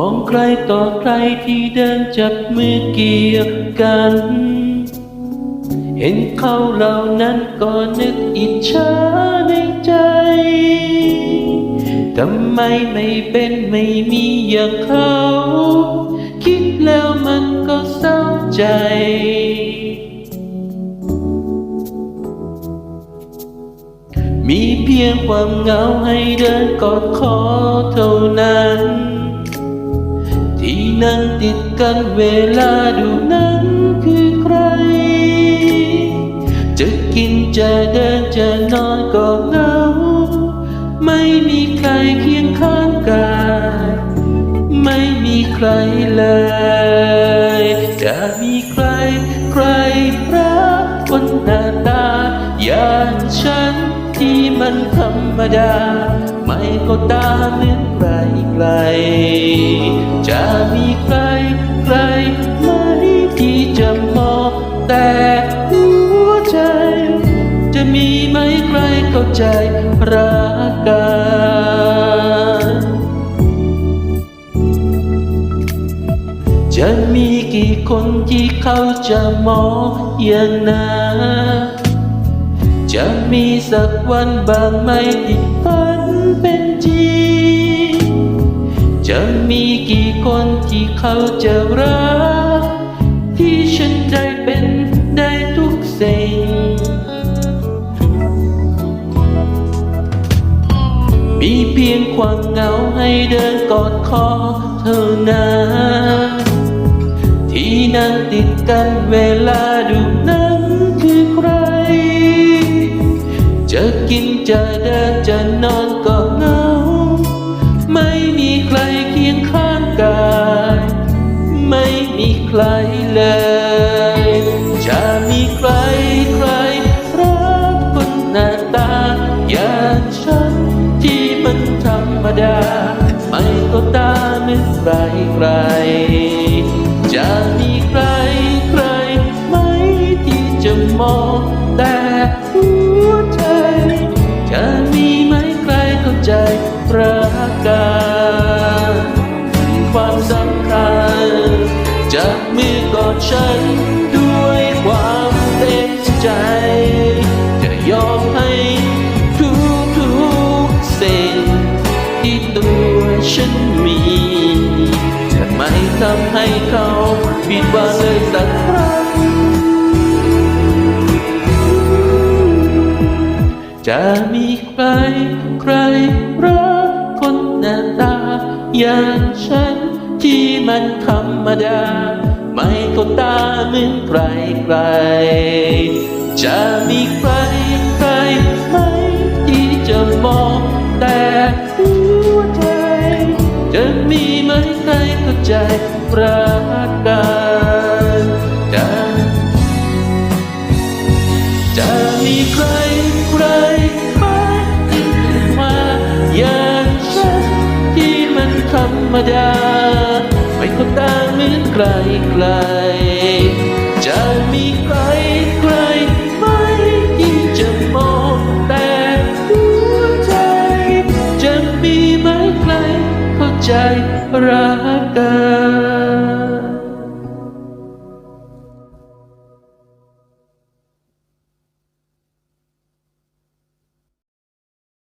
มองใครต่อใครที่เดินจับมือเกี่ยวกัน เห็นเขาเหล่านั้นก็นึกอิจฉาในใจ ทำไมไม่เป็นไม่มีอย่างเขา คิดแล้วมันก็เศร้าใจมีเพียงความเหงาให้เดินกอดคอเท่านั้น นั่งติดกันเวลาดูนั้นคือใคร จะกินจะเดินจะนอนก็เหงา ไม่มีใครเคียงข้างกาย ไม่มีใครเลย จะมีใคร ใครรักคนหน้าตาอย่างฉัน ที่มันธรรมดา ไม่ก็ตามเหมือนใครใคร จะมีใครใครไหมที่จะมองแต่หัวใจ จะมีไหมใครเข้าใจรักกันจะมีกี่คนที่เขาจะมองอย่างนั้น จะมีสักวันบางไหมที่ฝันเป็นจริง จะมีกี่คนที่เขาจะรัก ที่ฉันได้เป็นได้ทุกสิ่ง มีเพียงความเหงาให้เดินกอดคอเท่านั้นที่นั่งติดกัน จะเดินจะนอนก็เหงา ไม่มีใครเคียงข้างกาย ไม่มีใครเลย จะมีใครใครรักคนหน้าตา อย่างฉันที่มันธรรมดา ไม่ก็ตามเมือนใครใคร จะมีใคร ความสำคัญจับมือกอดฉันด้วยความเต็มใจ จะยอมให้ทุกทุกสิ่งที่ตัวฉันมี จะไม่ทำให้เขาผิดหวังเลยสักครั้งจะมีใครใครรักคนหน้าตาอย่างฉัน ที่มันธรรมดา ไม่ก็ตาเหมือนใครใคร จะมีใครใครไหมที่จะมองแต่หัวใจ จะมีไหมใครเข้าใจระการจะจะมีใครใครไหมที่มาอย่างฉันที่มันธรรมดา ไกลไกลจะมีใครใครไปที่จะมองแต่หัวใจ จะมีไหมใครเข้าใจรักกัน